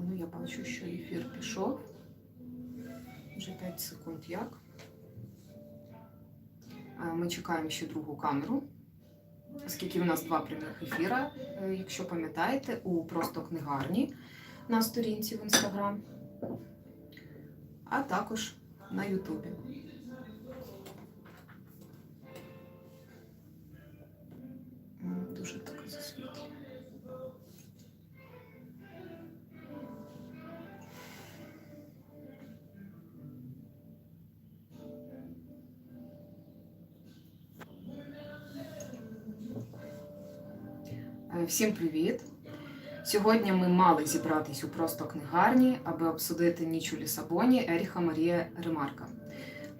Ну, я бачу, що ефір пішов. Вже 5 секунд як. Ми чекаємо ще другу камеру, оскільки в нас два прямих ефіра, е, якщо пам'ятаєте, у просто книгарні на сторінці в інстаграм, а також на Ютубі. Всім привіт! Сьогодні ми мали зібратись у просто книгарні, аби обсудити ніч у Лісабоні Еріха Марія Ремарка.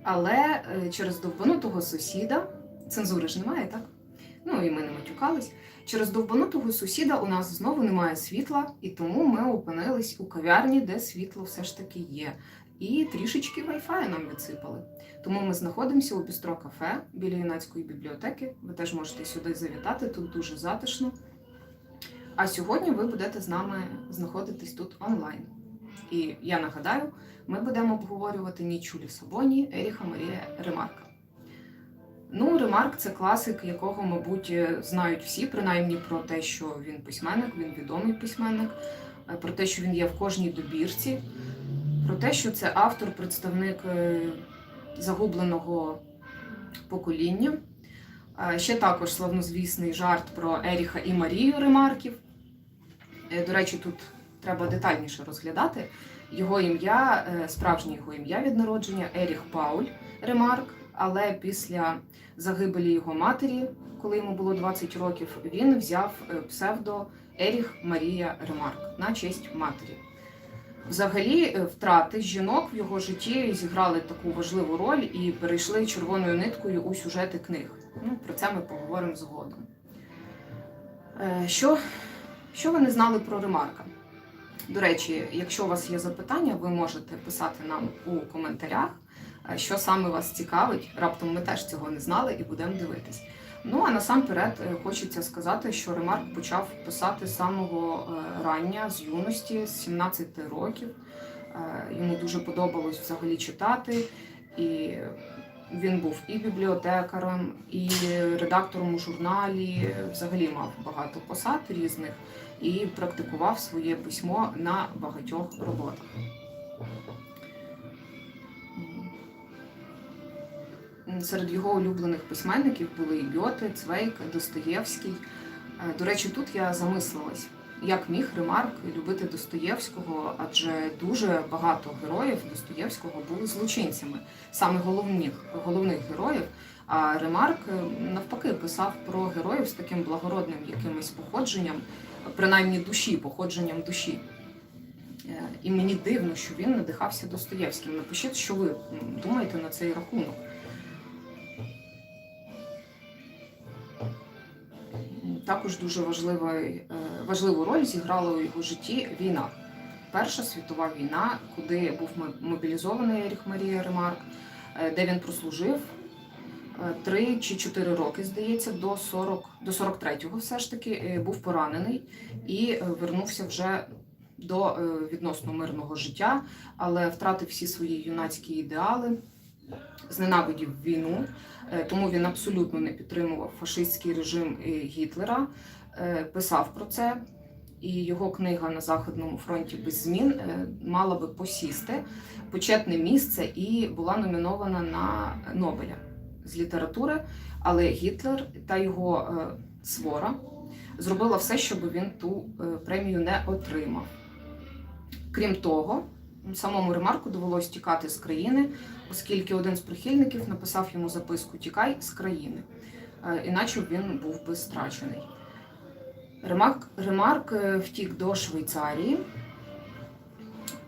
Але е, через довбанутого сусіда, цензури ж немає, так? Ну і ми не матюкались. Через довбанутого сусіда у нас знову немає світла, і тому ми опинились у кав'ярні, де світло все ж таки є. І трішечки вайфаю нам відсипали. Тому ми знаходимося у бістро кафе біля юнацької бібліотеки. Ви теж можете сюди завітати, тут дуже затишно. А сьогодні ви будете з нами знаходитись тут онлайн. І я нагадаю, ми будемо обговорювати ніч у Лісабоні Еріха Марія Ремарка. Ну, Ремарк це класик, якого, мабуть, знають всі, принаймні про те, що він письменник, він відомий письменник, е, про те, що він є в кожній добірці, про те, що це автор, представник е, загубленого покоління. Е, Ще також славнозвісний жарт про Еріха і Марію Ремарків. Е, До речі, тут треба детальніше розглядати. Його ім'я, е, справжнє його ім'я від народження Еріх Пауль Ремарк, але після загибелі його матері, коли йому було 20 років, він взяв е, псевдо Еріх Марія Ремарк на честь матері. Взагалі, втрати жінок в його житті зіграли таку важливу роль і перейшли червоною ниткою у сюжети книг. Ну, про це ми поговоримо згодом. Що, що ви не знали про Ремарка? До речі, якщо у вас є запитання, ви можете писати нам у коментарях, е, що саме вас цікавить. Раптом ми теж цього не знали і будемо дивитись. Ну а насамперед е, хочеться сказати, що Ремарк почав писати з самого е, рання, з юності, з 17 років. Йому дуже подобалось взагалі читати, і він був і бібліотекарем, і редактором у журналі. Взагалі мав багато посад різних і практикував своє письмо на багатьох роботах. Серед його улюблених письменників були і Цвейк, Достоєвський. Е, До речі, тут я замислилась, як міг Ремарк любити Достоєвського, адже дуже багато героїв Достоєвського були злочинцями, саме головних, головних героїв. А Ремарк навпаки писав про героїв з таким благородним якимось походженням, принаймні душі, походженням душі. Е, І мені дивно, що він надихався Достоєвським. Напишіть, що ви думаєте на цей рахунок. Також дуже е, важливу роль зіграла у його житті війна. Перша світова війна, куди був мобілізований Еріх Марія Ремарк, е, де він прослужив е, три чи чотири роки, здається, до 40, до 43-го все ж таки е, був поранений і е, вернувся вже до е, відносно мирного життя, але втратив всі свої юнацькі ідеали, зненавидів війну. Е, Тому він абсолютно не підтримував фашистський режим е, Гітлера, е, писав про це. І його книга на Західному фронті без змін е, мала би посісти почетне місце і була номінована на Нобеля з літератури. Але Гітлер та його е, свора зробила все, щоб він ту е, премію не отримав. Крім того, самому Ремарку довелось тікати з країни, оскільки один з прихильників написав йому записку Тікай з країни, Е, іначе він був би страчений. Ремарк, Ремарк втік до Швейцарії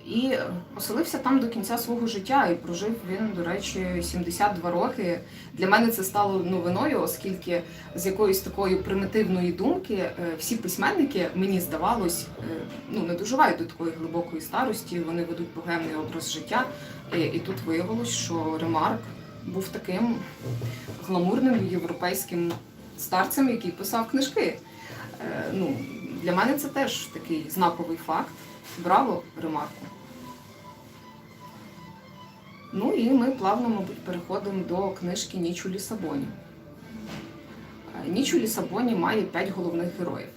і оселився там до кінця свого життя. І прожив він, до речі, 72 роки. Для мене це стало новиною, оскільки з якоїсь такої примітивної думки е, всі письменники, мені здавалось, е, ну не доживають до такої глибокої старості. Вони ведуть богемний образ життя. І, тут виявилось, що Ремарк був таким гламурним європейським старцем, який писав книжки. Е, Ну, для мене це теж такий знаковий факт. Браво, ремарку. Ну і ми плавно, мабуть, переходимо до книжки Ніч у Лісабоні. Е, Ніч у Лісабоні має п'ять головних героїв.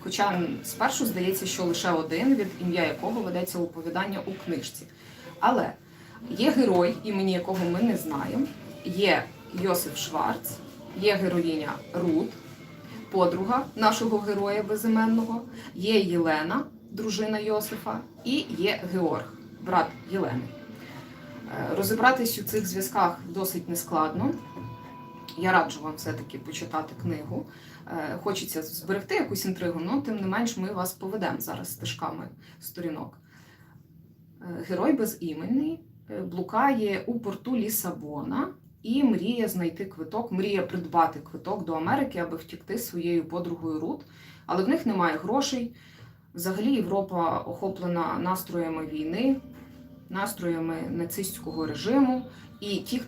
Хоча спершу здається, що лише один, від ім'я якого ведеться оповідання у книжці. Але є герой, імені якого ми не знаємо, є Йосиф Шварц, є героїня Рут, подруга нашого героя безіменного, є Єлена, дружина Йосифа, і є Георг, брат Єлени. Розібратись у цих зв'язках досить нескладно. Я раджу вам все-таки почитати книгу. Е, Хочеться зберегти якусь інтригу, але тим не менш ми вас поведемо зараз стежками сторінок. Е, Герой безіменний е, блукає у порту Лісабона і мріє знайти квиток, мріє придбати квиток до Америки, аби втікти своєю подругою Рут, але в них немає грошей. Взагалі Європа охоплена настроями війни, настроями нацистського режиму, і ті,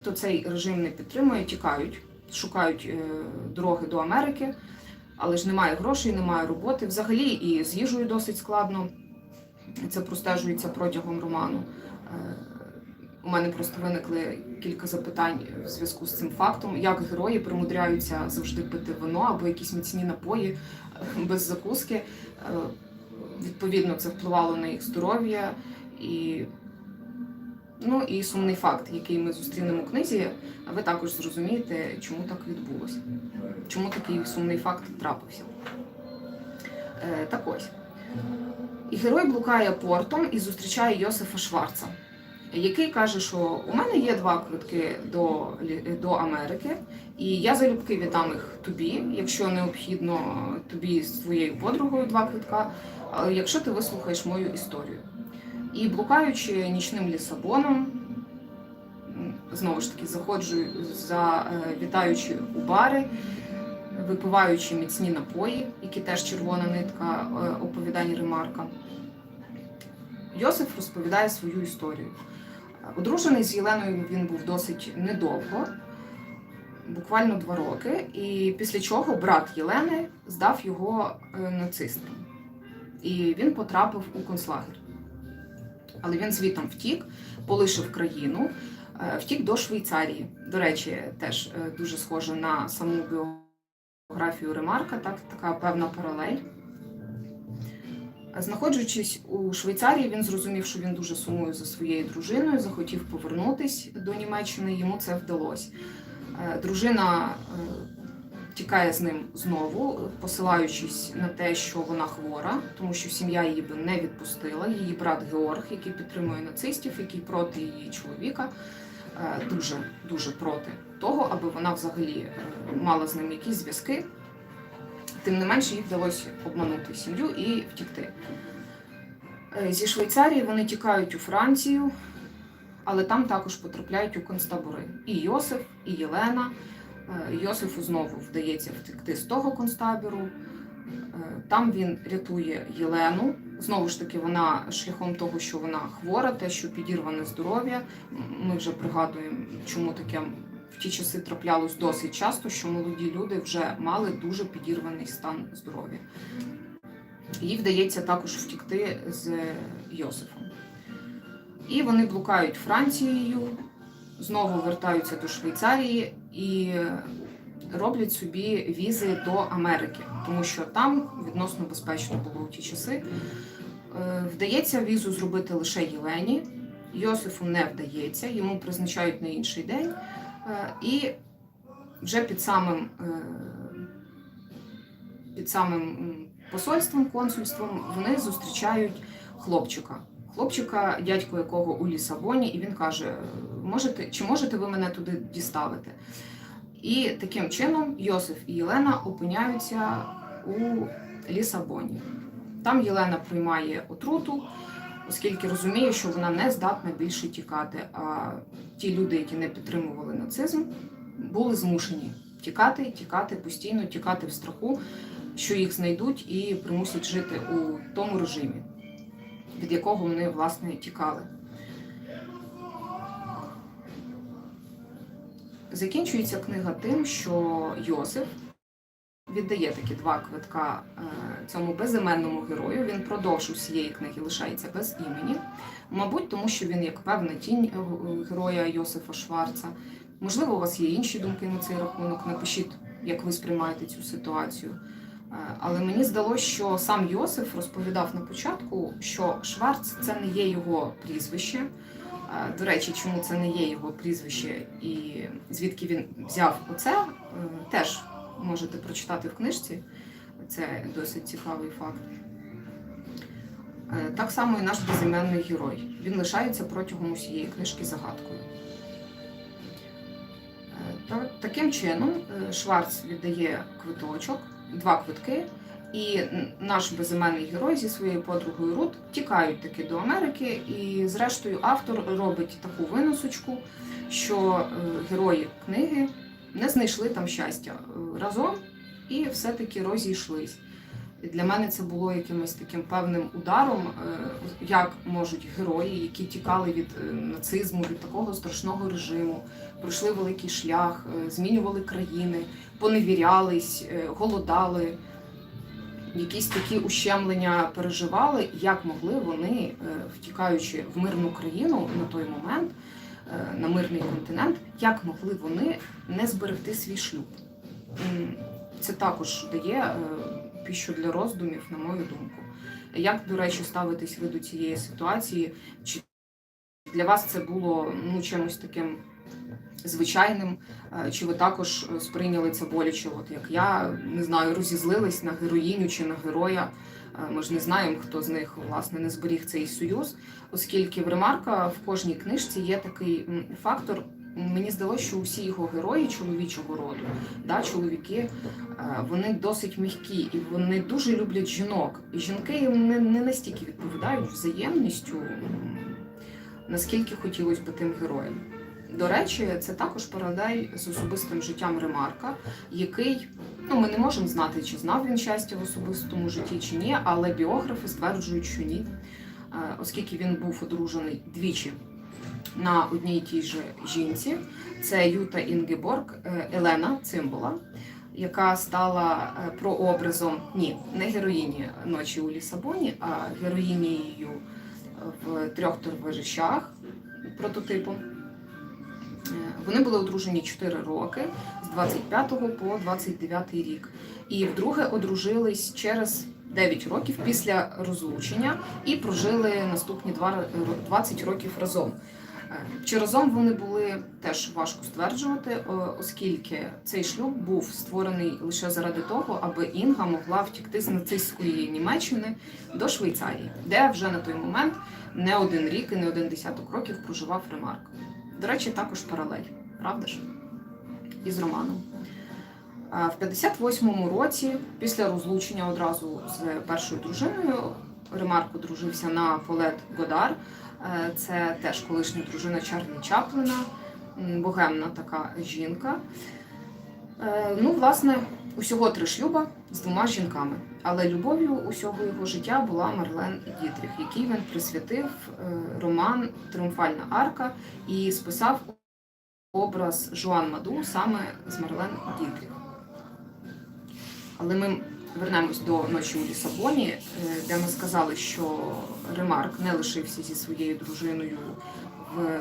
хто цей режим не підтримує, тікають, шукають е, дороги до Америки, але ж немає грошей, немає роботи. Взагалі і з їжею досить складно. Це простежується протягом роману. Е, У мене просто виникли кілька запитань в зв'язку з цим фактом, як герої примудряються завжди пити вино або якісь міцні напої е, без закуски. Відповідно, це впливало на їх здоров'я і, ну, і сумний факт, який ми зустрінемо у книзі, ви також зрозумієте, чому так відбулося, чому такий сумний факт трапився. Е, так ось. І герой блукає портом і зустрічає Йосифа Шварца, який каже, що у мене є два квитки до, до Америки, і я залюбки віддам їх тобі, якщо необхідно тобі з твоєю подругою два квитка, якщо ти вислухаєш мою історію. І блукаючи нічним Лісабоном, знову ж таки заходжу за е, у бари, випиваючи міцні напої, які теж червона нитка е, оповідань Ремарка. Йосиф розповідає свою історію. Одружений з Єленою він був досить недовго, буквально два роки, і після чого брат Єлени здав його е, нацистам. І він потрапив у концлагер. Але він звітом втік, полишив країну, е, втік до Швейцарії. До речі, теж е, дуже схоже на саму біографію Ремарка, так, така певна паралель. Знаходжуючись у Швейцарії, він зрозумів, що він дуже сумує за своєю дружиною, захотів повернутись до Німеччини. Йому це вдалося. Е, Дружина е, тікає з ним знову, посилаючись на те, що вона хвора, тому що сім'я її би не відпустила. Її брат Георг, який підтримує нацистів, який проти її чоловіка, е, дуже дуже проти того, аби вона взагалі е, мала з ним якісь зв'язки. Тим не менше, їй вдалося обманути сім'ю і втікти. Е, Зі Швейцарії вони тікають у Францію, але там також потрапляють у концтабори. І Йосиф, і Єлена. Е, Йосифу знову вдається втекти з того концтабору. Е, Там він рятує Єлену. Знову ж таки, вона шляхом того, що вона хвора, те, що підірване здоров'я. Ми вже пригадуємо, чому таке в ті часи траплялось досить часто, що молоді люди вже мали дуже підірваний стан здоров'я. Їй вдається також втікти з Йосифом. І вони блукають Францією, знову вертаються до Швейцарії і роблять собі візи до Америки, тому що там відносно безпечно було у ті часи. Е, Вдається візу зробити лише Єлені. Йосифу не вдається, йому призначають на інший день. Е, І вже під самим, е, під самим посольством, консульством вони зустрічають хлопчика. Хлопчика, дядько якого у Лісабоні, і він каже: можете, чи можете ви мене туди діставити? І таким чином Йосиф і Єлена опиняються у Лісабоні. Там Єлена приймає отруту, оскільки розуміє, що вона не здатна більше тікати. А ті люди, які не підтримували нацизм, були змушені тікати, тікати постійно, тікати в страху, що їх знайдуть і примусять жити у тому режимі, від якого вони власне тікали. Закінчується книга тим, що Йосиф віддає такі два квитка е, цьому безіменному герою. Він продовж усієї книги лишається без імені. Мабуть, тому що він як певна тінь е, героя Йосифа Шварца. Можливо, у вас є інші думки на цей рахунок. Напишіть, як ви сприймаєте цю ситуацію. Е, Але мені здалося, що сам Йосиф розповідав на початку, що Шварц це не є його прізвище. Е, До речі, чому це не є його прізвище і звідки він взяв оце, е, теж можете прочитати в книжці. Це досить цікавий факт. Так само і наш безіменний герой. Він лишається протягом усієї книжки загадкою. Таким чином, Шварц віддає квиточок, два квитки, і наш безіменний герой зі своєю подругою Рут тікають таки до Америки. І, зрештою, автор робить таку виносочку, що е, герої книги не знайшли там щастя е, разом і все-таки розійшлись. Для мене це було якимось таким певним ударом, е, як можуть герої, які тікали від е, нацизму, від такого страшного режиму, пройшли великий шлях, е, змінювали країни, поневірялись, голодали, якісь такі ущемлення переживали, як могли вони, втікаючи в мирну країну на той момент, на мирний континент, як могли вони не зберегти свій шлюб. Це також дає піщу для роздумів, на мою думку. Як, до речі, ставитись ви до цієї ситуації? Чи для вас це було ну, чимось таким звичайним? Чи ви також е, сприйняли це боляче? От як я не знаю, розізлились на героїню чи на героя. Ми ж не знаємо, хто з них власне не зберіг цей союз, оскільки в ремарка в кожній книжці є такий фактор. Мені здалося, що усі його герої чоловічого роду, да, чоловіки, е, вони досить м'які і вони дуже люблять жінок. І жінки не, не настільки відповідають взаємністю, наскільки хотілося б тим героям. До речі, це також паралель з особистим життям Ремарка, який ну ми не можемо знати, чи знав він щастя в особистому житті чи ні, але біографи стверджують, що ні, Е, оскільки він був одружений двічі на одній тій же жінці. Це Юта Інгеборг е, Елена Цимбула, яка стала е, прообразом ні, не героїні ночі у Лісабоні, а героїнією в трьох торвежищах прототипом. Е, Вони були одружені 4 роки з 25 по 29 рік. І вдруге одружились через 9 років після розлучення і прожили наступні два 20 років разом. Е, Чи разом вони були теж важко стверджувати, е, оскільки цей шлюб був створений лише заради того, аби Інга могла втікти з нацистської Німеччини до Швейцарії, де вже на той момент не один рік і не один десяток років проживав Ремарк. До речі, також паралель, правда ж? Із романом. В 58-му році, після розлучення одразу з першою дружиною, Ремарк одружився на Полет Годар. Е, Це теж колишня дружина Чарлі Чаплина, богемна така жінка. Е, Ну, власне, усього три шлюба з двома жінками. Але любов'ю усього його життя була Марлен Дітріх, який він присвятив е, роман Тріумфальна арка і списав образ Жуан Маду саме з Марлен Дітріх. Але ми вернемось до ночі у Лісабоні, е, де ми сказали, що Ремарк не лишився зі своєю дружиною в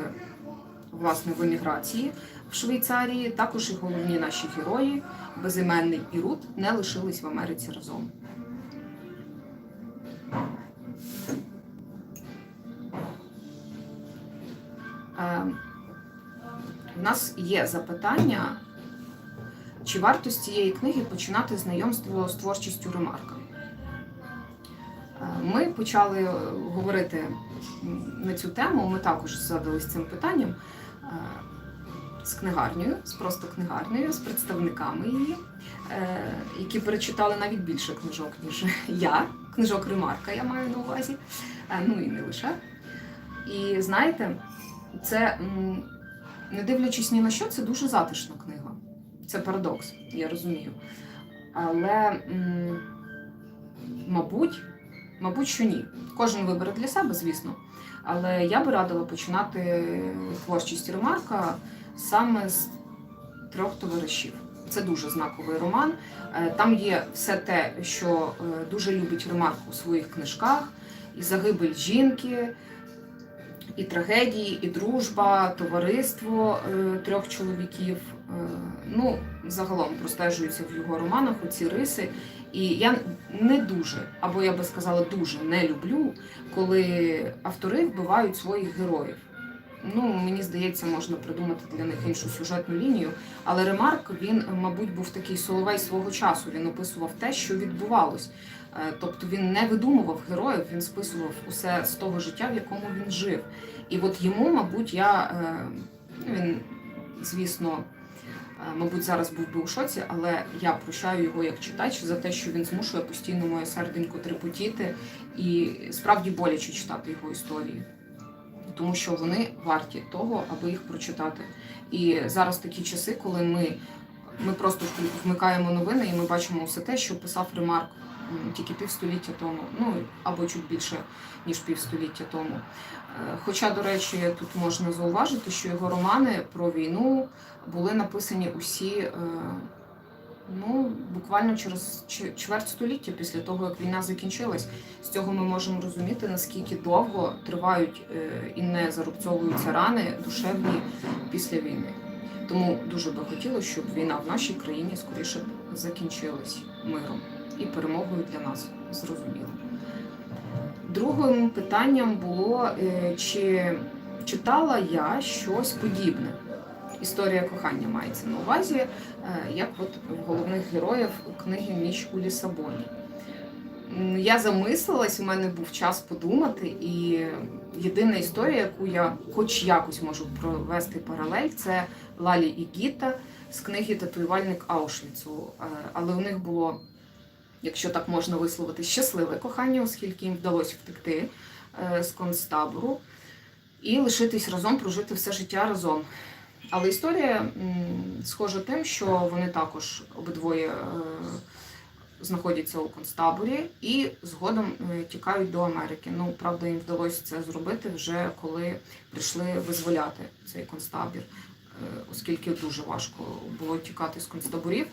власне в еміграції в Швейцарії. Також і головні наші герої, безіменний і Рут, не лишились в Америці разом. Е, У нас є запитання, чи варто з цієї книги починати знайомство з творчістю Ремарка? Е, Ми почали е, говорити на цю тему. Ми також задались цим питанням е, з книгарнею, з просто книгарнею, з представниками її, які перечитали навіть більше книжок, ніж я. Книжок Ремарка я маю на увазі. Ну і не лише. І знаєте, це не дивлячись ні на що, це дуже затишна книга. Це парадокс, я розумію. Але, мабуть, мабуть, що ні. Кожен вибере для себе, звісно. Але я би радила починати творчість Ремарка саме з трьох товаришів. Це дуже знаковий роман. Е, Там є все те, що е, дуже любить Ремарк у своїх книжках: і загибель жінки, і трагедії, і дружба, товариство е, трьох чоловіків. Е, Ну, загалом простежуються в його романах оці риси. І я не дуже, або я би сказала, дуже не люблю, коли автори вбивають своїх героїв. Ну, мені здається, можна придумати для них іншу сюжетну лінію. Але Ремарк він, мабуть, був такий соловей свого часу. Він описував те, що відбувалось. Е, Тобто він не видумував героїв, він списував усе з того життя, в якому він жив. І от йому, мабуть, я е, він, звісно, мабуть, зараз був би у шоці, але я прощаю його як читач за те, що він змушує постійно моє серденько трепотіти і справді боляче читати його історії. Тому що вони варті того, аби їх прочитати. І зараз такі часи, коли ми, ми просто вмикаємо новини і ми бачимо все те, що писав Ремарк тільки півстоліття тому, ну або чуть більше ніж півстоліття тому. Е, Хоча, до речі, тут можна зауважити, що його романи про війну були написані усі е, ну, буквально через чверть століття після того, як війна закінчилась. З цього ми можемо розуміти, наскільки довго тривають е, і не зарубцьовуються рани душевні після війни. Тому дуже би хотілося, щоб війна в нашій країні скоріше закінчилась миром і перемогою для нас, зрозуміло. Другим питанням було, е, чи читала я щось подібне. Історія кохання мається на увазі, е, як от головних героїв книги Ніч у Лісабоні. Я замислилась, у мене був час подумати, і єдина історія, яку я хоч якось можу провести паралель, це Лалі і Гіта з книги Татуювальник Аушвіцу. Е, Але у них було, якщо так можна висловити, щасливе кохання, оскільки їм вдалося втекти е, з концтабору і лишитись разом, прожити все життя разом. Але історія схожа тим, що вони також обидвоє е, знаходяться у концтаборі і згодом е, тікають до Америки. Ну, правда, їм вдалося це зробити вже коли прийшли визволяти цей концтабір, оскільки дуже важко було тікати з концтаборів.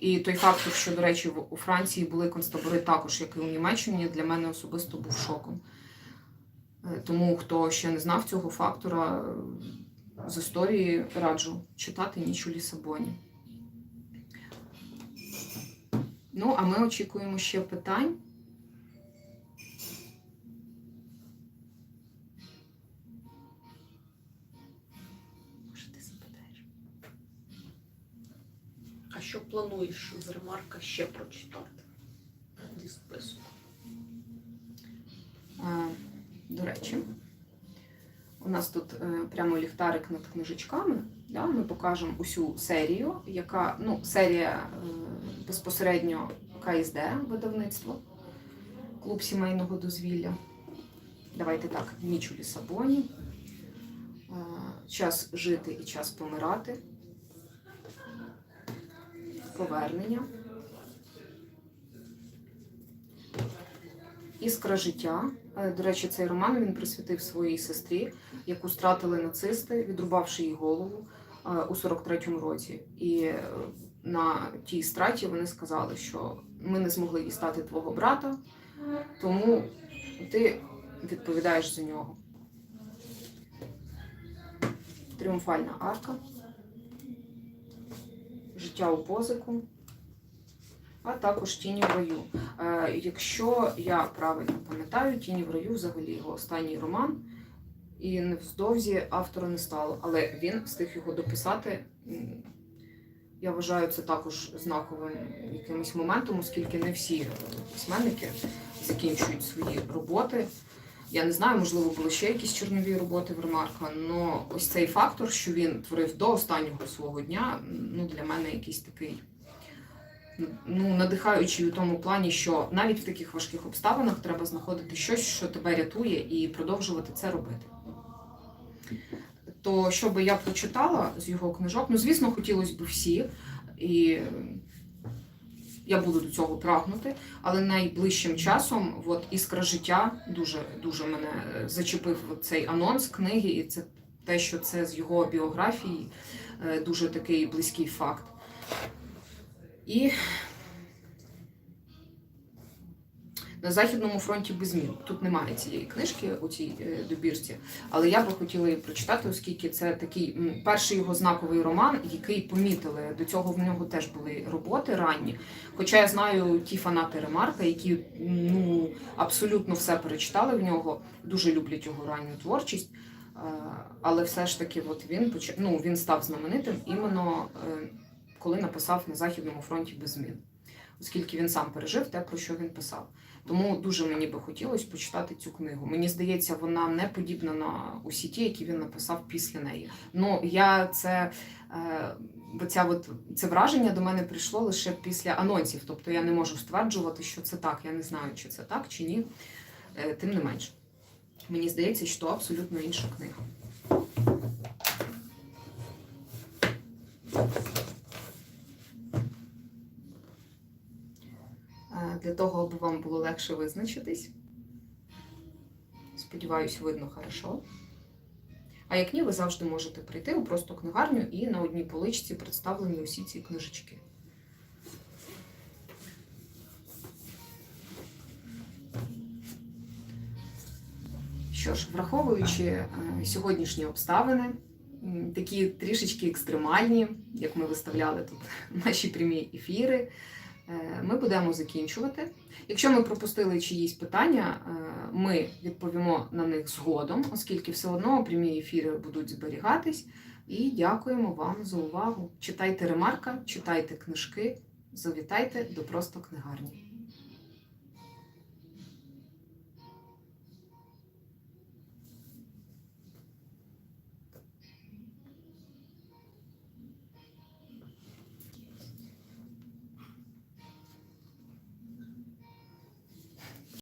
І той факт, що, до речі, у Франції були концтабори також, як і у Німеччині, для мене особисто був шоком. Е, Тому хто ще не знав цього фактора, з історії раджу читати ніч у Лісабоні. Ну, а ми очікуємо ще питань. А що плануєш з ремарка ще прочитати? Зі списку. До речі, у нас тут е, прямо ліхтарик над книжечками. Да? Ми покажемо усю серію, яка ну, серія е, безпосередньо КСД видавництво, клуб сімейного дозвілля. Давайте так, ніч у Лісабоні. Е, Час жити і час помирати. Повернення. Іскра життя. Е, До речі, цей роман він присвятив своїй сестрі, яку стратили нацисти, відрубавши їй голову е, у 43-му році. І е, на тій страті вони сказали, що ми не змогли дістати твого брата, тому ти відповідаєш за нього. Тріумфальна арка. Життя у позику. А також тіні в раю. Е, Якщо я правильно пам'ятаю, тіні в раю взагалі його останній роман, і невздовзі автора не стало, але він встиг його дописати. Я вважаю це також знаковим якимось моментом, оскільки не всі письменники закінчують свої роботи. Я не знаю, можливо, були ще якісь чорнові роботи в Ремарка, але ось цей фактор, що він творив до останнього свого дня, ну для мене якийсь такий ну, надихаючий у тому плані, що навіть в таких важких обставинах треба знаходити щось, що тебе рятує, і продовжувати це робити. То що би я прочитала з його книжок, ну, звісно, хотілося б всі, і я буду до цього прагнути, але найближчим часом от іскра життя дуже, дуже мене зачепив цей анонс книги, і це те, що це з його біографії, е, дуже такий близький факт. І на Західному фронті без змін. Тут немає цієї книжки у цій е, добірці, але я би хотіла її прочитати, оскільки це такий перший його знаковий роман, який помітили. До цього в нього теж були роботи ранні. Хоча я знаю ті фанати Ремарка, які ну абсолютно все перечитали в нього, дуже люблять його ранню творчість. Але все ж таки, от він поч... ну, він став знаменитим іменно е, коли написав на Західному фронті без змін, оскільки він сам пережив те, про що він писав. Тому дуже мені би хотілося почитати цю книгу. Мені здається, вона не подібна на усі ті, які він написав після неї. Ну я це. Е, Бо ця от, це враження до мене прийшло лише після анонсів. Тобто я не можу стверджувати, що це так. Я не знаю, чи це так, чи ні. Е, Тим не менше. Мені здається, що абсолютно інша книга. Е, Для того, аби вам було легше визначитись. Сподіваюсь, видно хорошо. А як ні, ви завжди можете прийти у просто книгарню і на одній поличці представлені усі ці книжечки. Що ж, враховуючи е, сьогоднішні обставини, такі трішечки екстремальні, як ми виставляли тут наші прямі ефіри, ми будемо закінчувати. Якщо ми пропустили чиїсь питання, е, ми відповімо на них згодом, оскільки все одно прямі ефіри будуть зберігатись. І дякуємо вам за увагу. Читайте ремарка, читайте книжки, завітайте до просто книгарні.